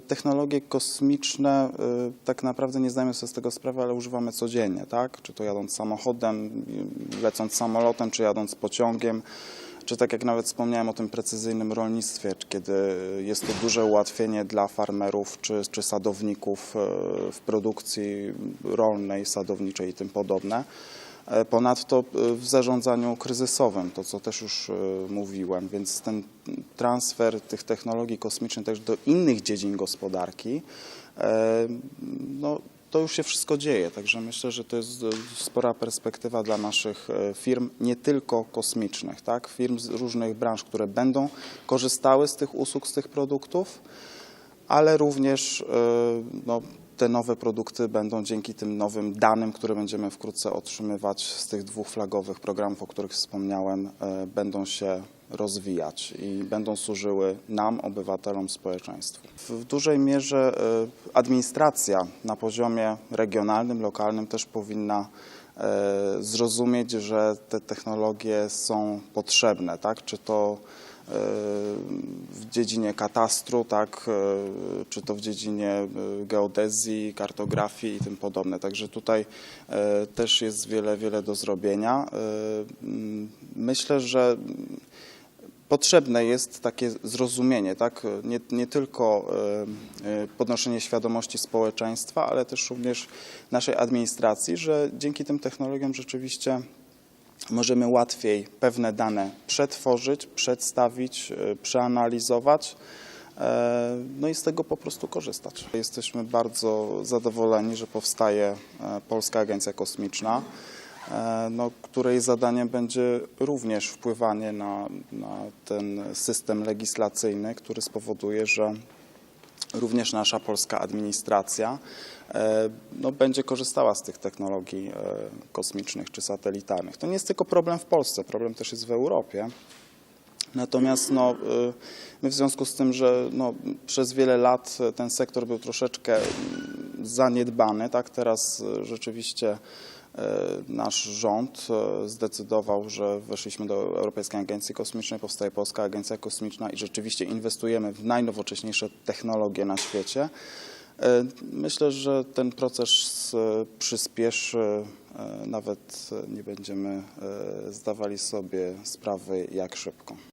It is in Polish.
Technologie kosmiczne, y, tak naprawdę nie zdajemy sobie z tego sprawy, ale używamy codziennie, tak? Czy to jadąc samochodem, y, lecąc samolotem, czy jadąc pociągiem, czy tak jak nawet wspomniałem o tym precyzyjnym rolnictwie, kiedy jest to duże ułatwienie dla farmerów czy, czy sadowników y, w produkcji rolnej, sadowniczej i tym podobne. E, Ponadto y, w zarządzaniu kryzysowym, to co też już y, mówiłem, więc ten transfer tych technologii kosmicznych też do innych dziedzin gospodarki, e, no, to już się wszystko dzieje. Także myślę, że to jest spora perspektywa dla naszych e, firm, nie tylko kosmicznych, tak? firm z różnych branż, które będą korzystały z tych usług, z tych produktów, ale również e, no, te nowe produkty będą dzięki tym nowym danym, które będziemy wkrótce otrzymywać z tych dwóch flagowych programów, o których wspomniałem, e, będą się rozwijać i będą służyły nam, obywatelom, społeczeństwu. W dużej mierze e, administracja na poziomie regionalnym, lokalnym też powinna zrozumieć, że te technologie są potrzebne, tak? Czy to e, w dziedzinie katastru, tak, e, czy to w dziedzinie e, geodezji, kartografii i tym podobne. Także tutaj e, też jest wiele, wiele do zrobienia. E, Myślę, że potrzebne jest takie zrozumienie, tak? nie, nie tylko e, e, podnoszenie świadomości społeczeństwa, ale też również naszej administracji, że dzięki tym technologiom rzeczywiście możemy łatwiej pewne dane przetworzyć, przedstawić, e, przeanalizować. No i z tego po prostu korzystać. Jesteśmy bardzo zadowoleni, że powstaje Polska Agencja Kosmiczna, no, której zadaniem będzie również wpływanie na, na ten system legislacyjny, który spowoduje, że również nasza polska administracja e, no, będzie korzystała z tych technologii e, kosmicznych czy satelitarnych. To nie jest tylko problem w Polsce, problem też jest w Europie. Natomiast no, my w związku z tym, że no, przez wiele lat ten sektor był troszeczkę zaniedbany, tak teraz rzeczywiście nasz rząd y, zdecydował, że weszliśmy do Europejskiej Agencji Kosmicznej, powstaje Polska Agencja Kosmiczna i rzeczywiście inwestujemy w najnowocześniejsze technologie na świecie. E, Myślę, że ten proces e, przyspieszy, e, nawet e, nie będziemy e, zdawali sobie sprawy, jak szybko.